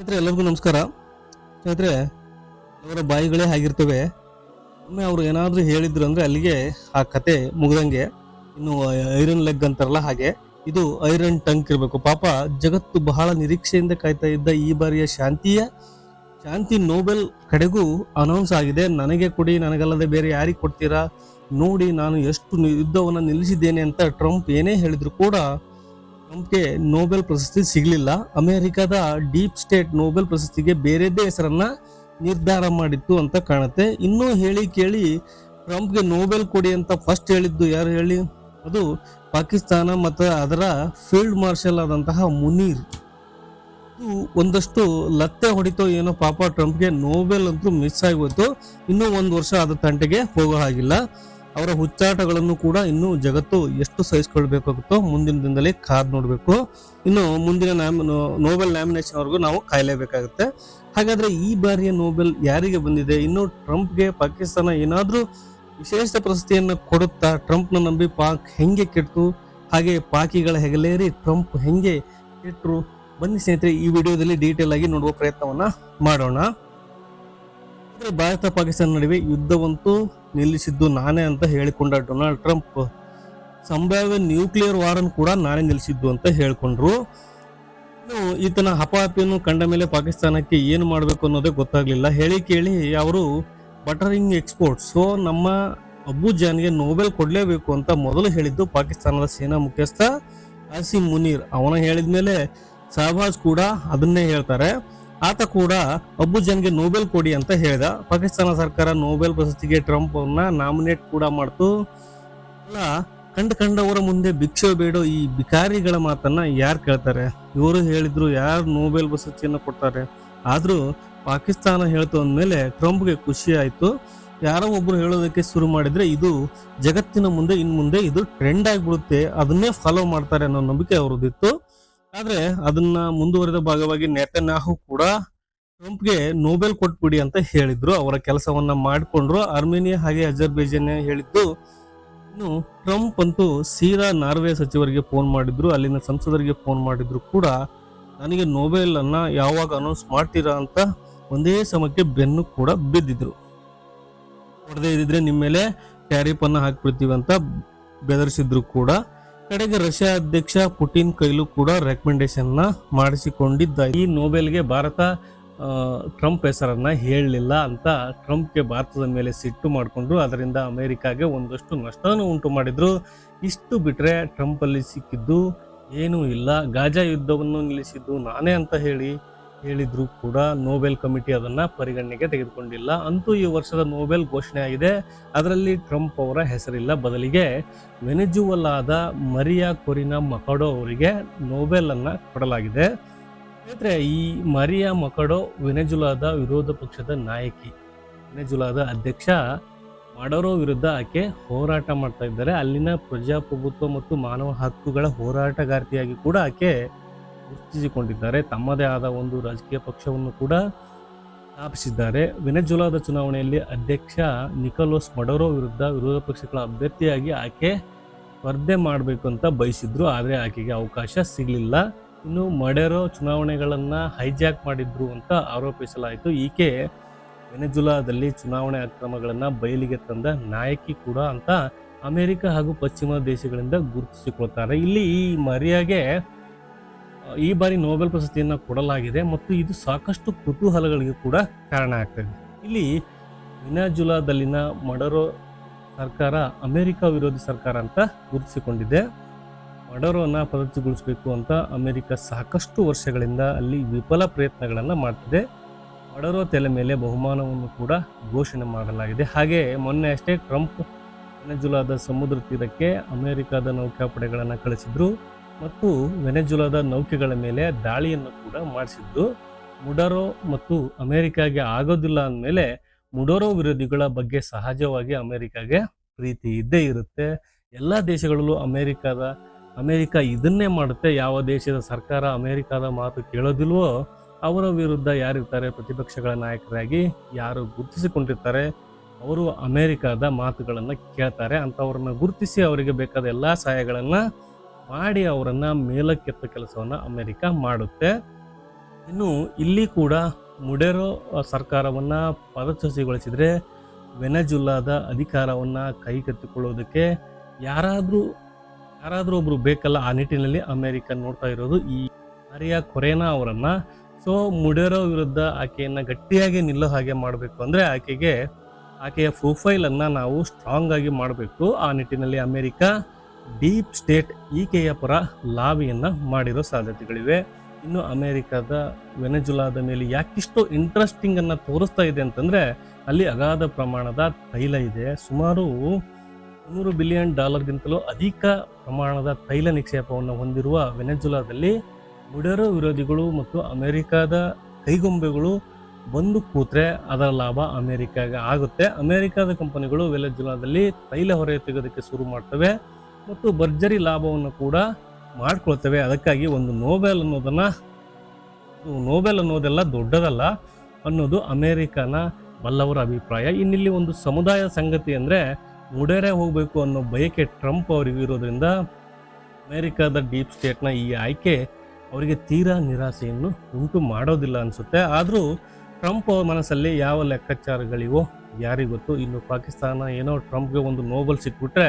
ಸ್ನೇಹಿತರೆ, ಎಲ್ಲರಿಗೂ ನಮಸ್ಕಾರ. ಸ್ನೇಹಿತರೆ, ಅವರ ಬಾಯಿಗಳೇ ಆಗಿರ್ತವೆ ಒಮ್ಮೆ ಅವರು ಏನಾದರೂ ಹೇಳಿದ್ರು ಅಂದರೆ ಅಲ್ಲಿಗೆ ಆ ಕತೆ ಮುಗ್ದಂಗೆ ಇನ್ನು ಐರನ್ ಲೆಗ್ ಅಂತಾರಲ್ಲ ಹಾಗೆ, ಇದು ಐರನ್ ಟಂಕ್ ಇರಬೇಕು. ಪಾಪ ಜಗತ್ತು ಬಹಳ ನಿರೀಕ್ಷೆಯಿಂದ ಕಾಯ್ತಾ ಇದ್ದ ಈ ಬಾರಿಯ ಶಾಂತಿಯ, ಶಾಂತಿ ನೋಬೆಲ್ ಕಡೆಗೂ ಅನೌನ್ಸ್ ಆಗಿದೆ. ನನಗೆ ಕೊಡಿ, ನನಗಲ್ಲದೆ ಬೇರೆ ಯಾರಿಗೆ ಕೊಡ್ತೀರಾ? ನೋಡಿ, ನಾನು ಎಷ್ಟು ಯುದ್ಧವನ್ನು ನಿಲ್ಲಿಸಿದ್ದೇನೆ ಅಂತ ಟ್ರಂಪ್ ಏನೇ ಹೇಳಿದ್ರು ಕೂಡ ಟ್ರಂಪ್ಗೆ ನೋಬೆಲ್ ಪ್ರಶಸ್ತಿ ಸಿಗಲಿಲ್ಲ. ಅಮೆರಿಕದ ಡೀಪ್ ಸ್ಟೇಟ್ ನೋಬೆಲ್ ಪ್ರಶಸ್ತಿಗೆ ಬೇರೆದೇ ಹೆಸರನ್ನ ನಿರ್ಧಾರ ಮಾಡಿತ್ತು ಅಂತ ಕಾಣುತ್ತೆ. ಇನ್ನೂ ಹೇಳಿ ಕೇಳಿ, ಟ್ರಂಪ್ಗೆ ನೋಬೆಲ್ ಕೊಡಿ ಅಂತ ಫಸ್ಟ್ ಹೇಳಿದ್ದು ಯಾರು ಹೇಳಿ? ಅದು ಪಾಕಿಸ್ತಾನ ಮತ್ತು ಅದರ ಫೀಲ್ಡ್ ಮಾರ್ಷಲ್ ಆದಂತಹ ಮುನೀರ್. ಒಂದಷ್ಟು ಲತ್ತೆ ಹೊಡಿತೋ ಏನೋ ಪಾಪ ಟ್ರಂಪ್ಗೆ ನೋಬೆಲ್ ಅಂತೂ ಮಿಸ್ ಆಗೋಯ್ತು ಇನ್ನೂ ಒಂದು ವರ್ಷ ಅದರ ತಂಟೆಗೆ ಹೋಗೋ ಹಾಗಿಲ್ಲ. ಅವರ ಹುಚ್ಚಾಟಗಳನ್ನು ಕೂಡ ಇನ್ನು ಜಗತ್ತು ಎಷ್ಟು ಸಹಿಸಿಕೊಳ್ಬೇಕಾಗುತ್ತೋ ಮುಂದಿನ ದಿನದಲ್ಲಿ ಕಾದ್ ನೋಡಬೇಕು. ಇನ್ನು ಮುಂದಿನ ನ್ಯಾಮ್ ನೋಬೆಲ್ ನ್ಯಾಮಿನೇಷನ್ ವರೆಗೂ ನಾವು ಕಾಯಲೇಬೇಕಾಗುತ್ತೆ. ಹಾಗಾದ್ರೆ ಈ ಬಾರಿಯ ನೋಬೆಲ್ ಯಾರಿಗೆ ಬಂದಿದೆ? ಇನ್ನು ಟ್ರಂಪ್ಗೆ ಪಾಕಿಸ್ತಾನ ಏನಾದರೂ ವಿಶೇಷ ಪ್ರಶಸ್ತಿಯನ್ನು ಕೊಡುತ್ತಾ ಟ್ರಂಪ್ನ ನಂಬಿ ಪಾಕ್ ಹೆಂಗೆ ಕೆಟ್ಟು ಹಾಗೆ ಪಾಕಿಗಳ ಹೆಗಲೇರಿ ಟ್ರಂಪ್ ಹೆಂಗೆ ಕೆಟ್ಟರು ಬನ್ನಿ ಸ್ನೇಹಿತರೆ, ಈ ವಿಡಿಯೋದಲ್ಲಿ ಡೀಟೇಲ್ ಆಗಿ ನೋಡುವ ಪ್ರಯತ್ನವನ್ನ ಮಾಡೋಣ. ಭಾರತ ಪಾಕಿಸ್ತಾನ ನಡುವೆ ಯುದ್ಧವಂತೂ ನಿಲ್ಲಿಸಿದ್ದು ನಾನೇ ಅಂತ ಹೇಳಿಕೊಂಡ ಡೊನಾಲ್ಡ್ ಟ್ರಂಪ್, ಸಂಭಾವ್ಯ ನ್ಯೂಕ್ಲಿಯರ್ ವಾರನ್ನು ಕೂಡ ನಾನೇ ನಿಲ್ಲಿಸಿದ್ದು ಅಂತ ಹೇಳಿಕೊಂಡ್ರು. ಈತನ ಹಪಾಹಪಿಯನ್ನು ಕಂಡ ಮೇಲೆ ಪಾಕಿಸ್ತಾನಕ್ಕೆ ಏನು ಮಾಡಬೇಕು ಅನ್ನೋದೇ ಗೊತ್ತಾಗಲಿಲ್ಲ. ಹೇಳಿ ಕೇಳಿ ಅವರು, ಬಟರಿಂಗ್ ಎಕ್ಸ್ಪೋರ್ಟ್ ಸೊ ನಮ್ಮ ಅಬ್ಬು ಜಾನ್ಗೆ ನೋಬೆಲ್ ಕೊಡಲೇಬೇಕು ಅಂತ ಮೊದಲು ಹೇಳಿದ್ದು ಪಾಕಿಸ್ತಾನದ ಸೇನಾ ಮುಖ್ಯಸ್ಥ ಆಸಿಮ್ ಮುನೀರ್. ಅವನ ಹೇಳಿದ ಮೇಲೆ ಶಹಬಾಜ್ ಕೂಡ ಅದನ್ನೇ ಹೇಳ್ತಾರೆ. ಆತ ಕೂಡ ಅಬ್ಬುಜನ್ಗೆ ನೋಬೆಲ್ ಕೊಡಿ ಅಂತ ಹೇಳಿದ. ಪಾಕಿಸ್ತಾನ ಸರ್ಕಾರ ನೋಬೆಲ್ ಪ್ರಶಸ್ತಿಗೆ ಟ್ರಂಪ್ ಅವ್ರನ್ನ ನಾಮಿನೇಟ್ ಕೂಡ ಮಾಡ್ತು. ಅಲ್ಲ, ಕಂಡ ಕಂಡವರ ಮುಂದೆ ಭಿಕ್ಷೆ ಬೇಡೋ ಈ ಬಿಕಾರಿಗಳ ಮಾತನ್ನ ಯಾರು ಕೇಳ್ತಾರೆ? ಇವರು ಹೇಳಿದ್ರು ಯಾರು ನೋಬೆಲ್ ಪ್ರಶಸ್ತಿಯನ್ನು ಕೊಡ್ತಾರೆ? ಆದ್ರೂ ಪಾಕಿಸ್ತಾನ ಹೇಳ್ತು ಅಂದಮೇಲೆ ಟ್ರಂಪ್ಗೆ ಖುಷಿ ಆಯ್ತು. ಯಾರೋ ಒಬ್ರು ಹೇಳೋದಕ್ಕೆ ಶುರು ಮಾಡಿದ್ರೆ ಇದು ಜಗತ್ತಿನ ಮುಂದೆ ಇನ್ ಮುಂದೆ ಇದು ಟ್ರೆಂಡ್ ಆಗಿಬಿಡುತ್ತೆ. ಅದನ್ನೇ ಫಾಲೋ ಮಾಡ್ತಾರೆ ಅನ್ನೋ ನಂಬಿಕೆ ಅವ್ರದ್ದಿತ್ತು. ಆದ್ರೆ ಅದನ್ನ ಮುಂದುವರೆದ ಭಾಗವಾಗಿ ನೆತನ್ಯಾಹು ಕೂಡ ಟ್ರಂಪ್ಗೆ ನೋಬೆಲ್ ಕೊಟ್ಬಿಡಿ ಅಂತ ಹೇಳಿದ್ರು. ಅವರ ಕೆಲಸವನ್ನ ಮಾಡಿಕೊಂಡ್ರು. ಅರ್ಮೇನಿಯಾ ಹಾಗೆ ಅಜರ್ಬೈಜಾನ್ ಹೇಳಿದ್ದು, ಇನ್ನು ಟ್ರಂಪ್ ಅಂತೂ ಸೀರಾ ನಾರ್ವೆ ಸಚಿವರಿಗೆ ಫೋನ್ ಮಾಡಿದ್ರು, ಅಲ್ಲಿನ ಸಂಸದರಿಗೆ ಫೋನ್ ಮಾಡಿದ್ರು ಕೂಡ ನನಗೆ ನೋಬೆಲ್ ಅನ್ನ ಯಾವಾಗ ಅನೌನ್ಸ್ ಮಾಡ್ತೀರಾ ಅಂತ ಒಂದೇ ಸಮಯಕ್ಕೆ ಬೆನ್ನು ಕೂಡ ಬಿದ್ದಿದ್ರು. ಹೊಡೆದೇ ಇದ್ದಿದ್ರೆ ನಿಮ್ಮ ಮೇಲೆ ಟ್ಯಾರಿಫ್ ಅನ್ನ ಹಾಕ್ಬಿಡ್ತೀವಿ ಅಂತ ಬೆದರಿಸಿದ್ರು ಕೂಡ. ಕಡೆಗೆ ರಷ್ಯಾ ಅಧ್ಯಕ್ಷ ಪುಟಿನ್ ಕೈಲೂ ಕೂಡ ರೆಕಮೆಂಡೇಶನ್ನ ಮಾಡಿಸಿಕೊಂಡಿದ್ದ ಈ ನೋಬೆಲ್ಗೆ ಭಾರತ ಟ್ರಂಪ್ ಹೆಸರನ್ನ ಹೇಳಲಿಲ್ಲ ಅಂತ ಟ್ರಂಪ್ಗೆ ಭಾರತದ ಮೇಲೆ ಸಿಟ್ಟು ಮಾಡಿಕೊಂಡ್ರು. ಅದರಿಂದ ಅಮೆರಿಕಾಗೆ ಒಂದಷ್ಟು ನಷ್ಟವನ್ನು ಉಂಟು ಮಾಡಿದ್ರು. ಇಷ್ಟು ಬಿಟ್ರೆ ಟ್ರಂಪ್ ಅಲ್ಲಿ ಸಿಕ್ಕಿದ್ದು ಏನೂ ಇಲ್ಲ. ಗಾಜಾ ಯುದ್ಧವನ್ನು ನಿಲ್ಲಿಸಿದ್ದು ನಾನೇ ಅಂತ ಹೇಳಿ ಹೇಳಿದ್ರು ಕೂಡ ನೋಬೆಲ್ ಕಮಿಟಿ ಅದನ್ನ ಪರಿಗಣನೆಗೆ ತೆಗೆದುಕೊಂಡಿಲ್ಲ. ಅಂತೂ ಈ ವರ್ಷದ ನೋಬೆಲ್ ಘೋಷಣೆ ಆಗಿದೆ. ಅದರಲ್ಲಿ ಟ್ರಂಪ್ ಅವರ ಹೆಸರಿಲ್ಲ ಬದಲಿಗೆ ವೆನೆಜುವಲಾದ ಮರಿಯಾ ಕೊರಿನಾ ಮಕಡೋ ಅವರಿಗೆ ನೋಬೆಲ್ ಅನ್ನ ಕೊಡಲಾಗಿದೆ. ಸ್ನೇಹಿತರೆ, ಈ ಮರಿಯಾ ಮಕಡೋ ವೆನೆಜುಲಾದ ವಿರೋಧ ಪಕ್ಷದ ನಾಯಕಿ ವೆನೆಜುಲಾದ ಅಧ್ಯಕ್ಷ ಮಾಡೋರೋ ವಿರುದ್ಧ ಆಕೆ ಹೋರಾಟ ಮಾಡ್ತಾ ಇದ್ದಾರೆ. ಅಲ್ಲಿನ ಪ್ರಜಾಪ್ರಭುತ್ವ ಮತ್ತು ಮಾನವ ಹಕ್ಕುಗಳ ಹೋರಾಟಗಾರ್ತಿಯಾಗಿ ಕೂಡ ಆಕೆ ಗುರುತಿಸಿಕೊಂಡಿದ್ದಾರೆ. ತಮ್ಮದೇ ಆದ ಒಂದು ರಾಜಕೀಯ ಪಕ್ಷವನ್ನು ಕೂಡ ಸ್ಥಾಪಿಸಿದ್ದಾರೆ. ವೆನೆಜುಲಾದ ಚುನಾವಣೆಯಲ್ಲಿ ಅಧ್ಯಕ್ಷ ನಿಕೋಲೋಸ್ ಮಡೋರೋ ವಿರುದ್ಧ ವಿರೋಧ ಪಕ್ಷಗಳ ಅಭ್ಯರ್ಥಿಯಾಗಿ ಆಕೆ ಸ್ಪರ್ಧೆ ಮಾಡಬೇಕು ಅಂತ ಬಯಸಿದ್ರು. ಆದರೆ ಆಕೆಗೆ ಅವಕಾಶ ಸಿಗಲಿಲ್ಲ. ಇನ್ನು ಮಡೆರೋ ಚುನಾವಣೆಗಳನ್ನು ಹೈಜಾಕ್ ಮಾಡಿದ್ರು ಅಂತ ಆರೋಪಿಸಲಾಯಿತು. ಈಕೆ ವೆನೆಜುಲಾದಲ್ಲಿ ಚುನಾವಣೆ ಅಕ್ರಮಗಳನ್ನು ಬಯಲಿಗೆ ತಂದ ನಾಯಕಿ ಕೂಡ ಅಂತ ಅಮೆರಿಕ ಹಾಗೂ ಪಶ್ಚಿಮ ದೇಶಗಳಿಂದ ಗುರುತಿಸಿಕೊಳ್ತಾರೆ. ಇಲ್ಲಿ ಈ ಮರಿಯಾಗೆ ಈ ಬಾರಿ ನೋಬೆಲ್ ಪ್ರಶಸ್ತಿಯನ್ನು ಕೊಡಲಾಗಿದೆ ಮತ್ತು ಇದು ಸಾಕಷ್ಟು ಕುತೂಹಲಗಳಿಗೆ ಕೂಡ ಕಾರಣ ಆಗ್ತದೆ ಇಲ್ಲಿ ವಿನಾಜುಲಾದಲ್ಲಿನ ಮಡರೋ ಸರ್ಕಾರ, ಅಮೆರಿಕ ವಿರೋಧಿ ಸರ್ಕಾರ ಅಂತ ಗುರುತಿಸಿಕೊಂಡಿದೆ. ಮಡರೋನ ಪದ್ಧತಿಗೊಳಿಸಬೇಕು ಅಂತ ಅಮೆರಿಕ ಸಾಕಷ್ಟು ವರ್ಷಗಳಿಂದ ಅಲ್ಲಿ ವಿಫಲ ಪ್ರಯತ್ನಗಳನ್ನು ಮಾಡ್ತಿದೆ. ಮಡರೋ ತಲೆ ಮೇಲೆ ಬಹುಮಾನವನ್ನು ಕೂಡ ಘೋಷಣೆ ಮಾಡಲಾಗಿದೆ. ಹಾಗೆ ಮೊನ್ನೆ ಅಷ್ಟೇ ಟ್ರಂಪ್ ವೆನೆಜುಲಾದ ಸಮುದ್ರ ತೀರಕ್ಕೆ ಅಮೆರಿಕದ ನೌಕಾಪಡೆಗಳನ್ನು ಕಳಿಸಿದ್ರು. ಮತ್ತು ವೆನೆಜುಲಾದ ನೌಕೆಗಳ ಮೇಲೆ ದಾಳಿಯನ್ನು ಕೂಡ ಮಾಡಿಸಿದ್ದು, ಮುಡರೋ ಮತ್ತು ಅಮೆರಿಕಾಗೆ ಆಗೋದಿಲ್ಲ ಅಂದಮೇಲೆ ಮುಡರೋ ವಿರೋಧಿಗಳ ಬಗ್ಗೆ ಸಹಜವಾಗಿ ಅಮೆರಿಕಾಗೆ ಪ್ರೀತಿ ಇದ್ದೇ ಇರುತ್ತೆ. ಎಲ್ಲ ದೇಶಗಳಲ್ಲೂ ಅಮೆರಿಕದ, ಅಮೆರಿಕ ಇದನ್ನೇ ಮಾಡುತ್ತೆ. ಯಾವ ದೇಶದ ಸರ್ಕಾರ ಅಮೆರಿಕದ ಮಾತು ಕೇಳೋದಿಲ್ವೋ, ಅವರ ವಿರುದ್ಧ ಯಾರಿರ್ತಾರೆ? ಪ್ರತಿಪಕ್ಷಗಳ ನಾಯಕರಾಗಿ ಯಾರು ಗುರುತಿಸಿಕೊಂಡಿರ್ತಾರೆ? ಅವರು ಅಮೆರಿಕದ ಮಾತುಗಳನ್ನು ಕೇಳ್ತಾರೆ. ಅಂಥವ್ರನ್ನ ಗುರುತಿಸಿ ಅವರಿಗೆ ಬೇಕಾದ ಎಲ್ಲ ಸಹಾಯಗಳನ್ನು ಮಾಡಿ ಅವರನ್ನು ಮೇಲಕ್ಕೆತ್ತ ಕೆಲಸವನ್ನು ಅಮೆರಿಕ ಮಾಡುತ್ತೆ. ಇನ್ನು ಇಲ್ಲಿ ಕೂಡ ಮುಡೆರೋ ಸರ್ಕಾರವನ್ನು ಪದಚಸಿಗೊಳಿಸಿದರೆ ವೆನಜುಲ್ಲಾದ ಅಧಿಕಾರವನ್ನು ಕೈಗೆತ್ತಿಕೊಳ್ಳೋದಕ್ಕೆ ಯಾರಾದರೂ ಯಾರಾದರೂ ಒಬ್ಬರು ಬೇಕಲ್ಲ ಆ ನಿಟ್ಟಿನಲ್ಲಿ ಅಮೆರಿಕ ನೋಡ್ತಾ ಇರೋದು ಈ ಆರ್ಯ ಕೊರೇನಾ ಅವರನ್ನು. ಸೊ, ಮುಡೆರೋ ವಿರುದ್ಧ ಆಕೆಯನ್ನು ಗಟ್ಟಿಯಾಗಿ ನಿಲ್ಲೋ ಹಾಗೆ ಮಾಡಬೇಕು ಅಂದರೆ ಆಕೆಗೆ, ಆಕೆಯ ಪ್ರೊಫೈಲನ್ನು ನಾವು ಸ್ಟ್ರಾಂಗ್ ಆಗಿ ಮಾಡಬೇಕು. ಆ ನಿಟ್ಟಿನಲ್ಲಿ ಅಮೆರಿಕ ಡೀಪ್ ಸ್ಟೇಟ್ ಈಕೆಯ ಪರ ಲಾವಿಯನ್ನು ಮಾಡಿರೋ ಸಾಧ್ಯತೆಗಳಿವೆ. ಇನ್ನು ಅಮೆರಿಕದ ವೆನೆಜುಲಾದ ಮೇಲೆ ಯಾಕಿಷ್ಟು ಇಂಟ್ರೆಸ್ಟಿಂಗನ್ನು ತೋರಿಸ್ತಾ ಇದೆ ಅಂತಂದ್ರೆ ಅಲ್ಲಿ ಅಗಾಧ ಪ್ರಮಾಣದ ತೈಲ ಇದೆ. ಸುಮಾರು ನೂರು ಬಿಲಿಯನ್ ಡಾಲರ್ಗಿಂತಲೂ ಅಧಿಕ ಪ್ರಮಾಣದ ತೈಲ ನಿಕ್ಷೇಪವನ್ನು ಹೊಂದಿರುವ ವೆನೆಜುಲಾದಲ್ಲಿ ಮುಡರೋ ವಿರೋಧಿಗಳು ಮತ್ತು ಅಮೆರಿಕದ ಕೈಗೊಂಬೆಗಳು ಬಂದು ಕೂತ್ರೆ ಅದರ ಲಾಭ ಅಮೆರಿಕಾಗೆ ಆಗುತ್ತೆ. ಅಮೆರಿಕದ ಕಂಪನಿಗಳು ವೆನೆಜುಲಾದಲ್ಲಿ ತೈಲ ಹೊರೆ ತೆಗೆಯೋದಕ್ಕೆ ಶುರು ಮಾಡ್ತವೆ. ಮತ್ತು ಭರ್ಜರಿ ಲಾಭವನ್ನು ಕೂಡ ಮಾಡ್ಕೊಳ್ತವೆ. ಅದಕ್ಕಾಗಿ ಒಂದು ನೋಬೆಲ್ ಅನ್ನೋದನ್ನು ನೋಬೆಲ್ ಅನ್ನೋದೆಲ್ಲ ದೊಡ್ಡದಲ್ಲ, ಅನ್ನೋದು ಅಮೇರಿಕಾನ ಬಲ್ಲವರ ಅಭಿಪ್ರಾಯ. ಇನ್ನಿಲ್ಲಿ ಒಂದು ಸಮುದಾಯ ಸಂಗತಿ ಅಂದರೆ, ಮುಡೇರೆ ಹೋಗಬೇಕು ಅನ್ನೋ ಬಯಕೆ ಟ್ರಂಪ್ ಅವರಿಗೆ ಇರೋದ್ರಿಂದ, ಅಮೇರಿಕಾದ ಡೀಪ್ ಸ್ಟೇಟ್ನ ಈ ಆಯ್ಕೆ ಅವರಿಗೆ ತೀರಾ ನಿರಾಸೆಯನ್ನು ಉಂಟು ಮಾಡೋದಿಲ್ಲ ಅನಿಸುತ್ತೆ. ಆದರೂ ಟ್ರಂಪ್ ಅವರ ಮನಸ್ಸಲ್ಲಿ ಯಾವ ಲೆಕ್ಕಾಚಾರಗಳಿವೋ, ಯಾರಿಗೊತ್ತು, ಇನ್ನು ಪಾಕಿಸ್ತಾನ ಏನೋ ಟ್ರಂಪ್ಗೆ ಒಂದು ನೋಬಲ್ ಸಿಕ್ಬಿಟ್ರೆ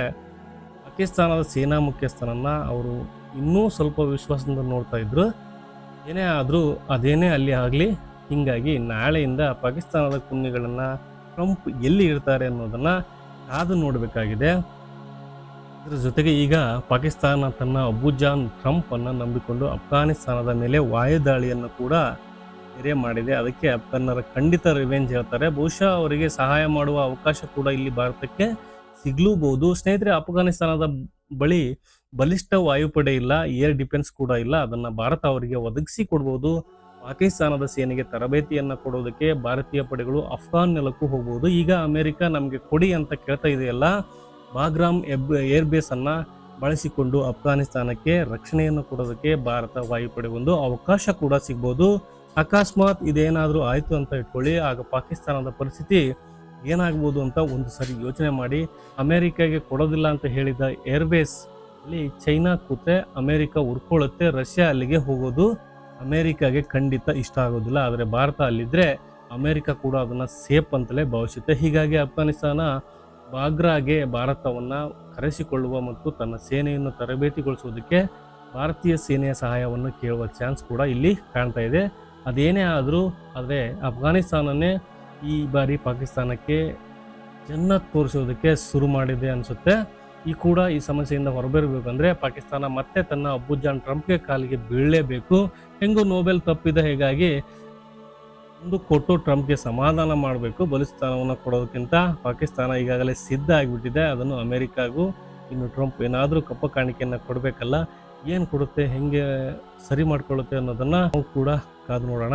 ಪಾಕಿಸ್ತಾನದ ಸೇನಾ ಮುಖ್ಯಸ್ಥನನ್ನ ಅವರು ಇನ್ನೂ ಸ್ವಲ್ಪ ವಿಶ್ವಾಸದಿಂದ ನೋಡ್ತಾ ಇದ್ರು. ಏನೇ ಆದರೂ ಅದೇನೇ ಅಲ್ಲಿ ಆಗಲಿ, ಹೀಗಾಗಿ ನಾಳೆಯಿಂದ ಪಾಕಿಸ್ತಾನದ ಕುನ್ನಿಗಳನ್ನು ಟ್ರಂಪ್ ಎಲ್ಲಿ ಇರ್ತಾರೆ ಅನ್ನೋದನ್ನು ಕಾದು ನೋಡಬೇಕಾಗಿದೆ. ಇದರ ಜೊತೆಗೆ ಈಗ ಪಾಕಿಸ್ತಾನ ತನ್ನ ಅಬುಜಾನ್ ಟ್ರಂಪನ್ನು ನಂಬಿಕೊಂಡು ಅಫ್ಘಾನಿಸ್ತಾನದ ಮೇಲೆ ವಾಯುದಾಳಿಯನ್ನು ಕೂಡ ಬೇರೆ ಮಾಡಿದೆ. ಅದಕ್ಕೆ ಅಫ್ಘಾನರ ಖಂಡಿತ ರಿವೆಂಜ್ ಹೇಳ್ತಾರೆ. ಬಹುಶಃ ಅವರಿಗೆ ಸಹಾಯ ಮಾಡುವ ಅವಕಾಶ ಕೂಡ ಇಲ್ಲಿ ಭಾರತಕ್ಕೆ ಸಿಗ್ಲೂಬಹುದು ಸ್ನೇಹಿತರೆ, ಅಫ್ಘಾನಿಸ್ತಾನದ ಬಳಿ ಬಲಿಷ್ಠ ವಾಯುಪಡೆ ಇಲ್ಲ, ಏರ್ ಡಿಫೆನ್ಸ್ ಕೂಡ ಇಲ್ಲ. ಅದನ್ನ ಭಾರತ ಅವರಿಗೆ ಒದಗಿಸಿ ಕೊಡ್ಬೋದು. ಪಾಕಿಸ್ತಾನದ ಸೇನೆಗೆ ತರಬೇತಿಯನ್ನು ಕೊಡೋದಕ್ಕೆ ಭಾರತೀಯ ಪಡೆಗಳು ಅಫ್ಘಾನ್ ನೆಲಕ್ಕೂ ಹೋಗ್ಬೋದು. ಈಗ ಅಮೆರಿಕ ನಮಗೆ ಕೊಡಿ ಅಂತ ಕೇಳ್ತಾ ಇದೆಯಲ್ಲ, ಬಾಗ್ರಾಮ್ ಎಬ್ ಏರ್ ಬೇಸನ್ನು ಬಳಸಿಕೊಂಡು ಅಫ್ಘಾನಿಸ್ತಾನಕ್ಕೆ ರಕ್ಷಣೆಯನ್ನು ಕೊಡೋದಕ್ಕೆ ಭಾರತ ವಾಯುಪಡೆ ಒಂದು ಅವಕಾಶ ಕೂಡ ಸಿಗ್ಬೋದು. ಅಕಸ್ಮಾತ್ ಇದೇನಾದರೂ ಆಯಿತು ಅಂತ ಇಟ್ಕೊಳ್ಳಿ. ಆಗ ಪಾಕಿಸ್ತಾನದ ಪರಿಸ್ಥಿತಿ ಏನಾಗ್ಬೋದು ಅಂತ ಒಂದು ಸರಿ ಯೋಚನೆ ಮಾಡಿ ಅಮೇರಿಕಾಗೆ ಕೊಡೋದಿಲ್ಲ ಅಂತ ಹೇಳಿದ ಏರ್ಬೇಸ್ ಅಲ್ಲಿ ಚೈನಾ ಕೂತ್ರೆ ಅಮೇರಿಕ ಉರ್ಕೊಳ್ಳುತ್ತೆ ರಷ್ಯಾ ಅಲ್ಲಿಗೆ ಹೋಗೋದು ಅಮೆರಿಕಾಗೆ ಖಂಡಿತ ಇಷ್ಟ ಆಗೋದಿಲ್ಲ. ಆದರೆ ಭಾರತ ಅಲ್ಲಿದ್ದರೆ ಅಮೇರಿಕ ಕೂಡ ಅದನ್ನು ಸೇಫ್ ಅಂತಲೇ ಭಾವಿಸುತ್ತೆ. ಹೀಗಾಗಿ ಅಫ್ಘಾನಿಸ್ತಾನ ಬಾಗ್ರಾಗೆ ಭಾರತವನ್ನು ಕರೆಸಿಕೊಳ್ಳುವ ಮತ್ತು ತನ್ನ ಸೇನೆಯನ್ನು ತರಬೇತಿಗೊಳಿಸುವುದಕ್ಕೆ ಭಾರತೀಯ ಸೇನೆಯ ಸಹಾಯವನ್ನು ಕೇಳುವ ಚಾನ್ಸ್ ಕೂಡ ಇಲ್ಲಿ ಕಾಣ್ತಾ ಇದೆ. ಅದೇನೇ ಆದರೂ ಆದರೆ ಅಫ್ಘಾನಿಸ್ತಾನನೇ ಈ ಬಾರಿ ಪಾಕಿಸ್ತಾನಕ್ಕೆ ಜನ್ನತ್ ತೋರಿಸೋದಕ್ಕೆ ಶುರು ಮಾಡಿದೆ ಅನಿಸುತ್ತೆ. ಈ ಕೂಡ ಈ ಸಮಸ್ಯೆಯಿಂದ ಹೊರಬರಬೇಕಂದ್ರೆ ಪಾಕಿಸ್ತಾನ ಮತ್ತೆ ತನ್ನ ಅಬ್ಬುಜಾನ್ ಟ್ರಂಪ್ಗೆ ಕಾಲಿಗೆ ಬೀಳಲೇಬೇಕು. ಹೆಂಗೂ ನೋಬೆಲ್ ತಪ್ಪಿದ, ಹೀಗಾಗಿ ಒಂದು ಕೊಟ್ಟು ಟ್ರಂಪ್ಗೆ ಸಮಾಧಾನ ಮಾಡಬೇಕು ಬಲಿಸ್ತಾನವನ್ನು ಕೊಡೋದಕ್ಕಿಂತ ಪಾಕಿಸ್ತಾನ ಈಗಾಗಲೇ ಸಿದ್ಧ ಆಗಿಬಿಟ್ಟಿದೆ. ಅದನ್ನು ಅಮೆರಿಕಾಗೂ ಇನ್ನು ಟ್ರಂಪ್ ಏನಾದರೂ ಕಪ್ಪ ಕಾಣಿಕೆಯನ್ನು ಕೊಡಬೇಕಲ್ಲ, ಏನು ಕೊಡುತ್ತೆ, ಹೆಂಗೆ ಸರಿ ಮಾಡಿಕೊಳ್ಳುತ್ತೆ ಅನ್ನೋದನ್ನು ನಾವು ಕೂಡ ಕಾದು ನೋಡೋಣ.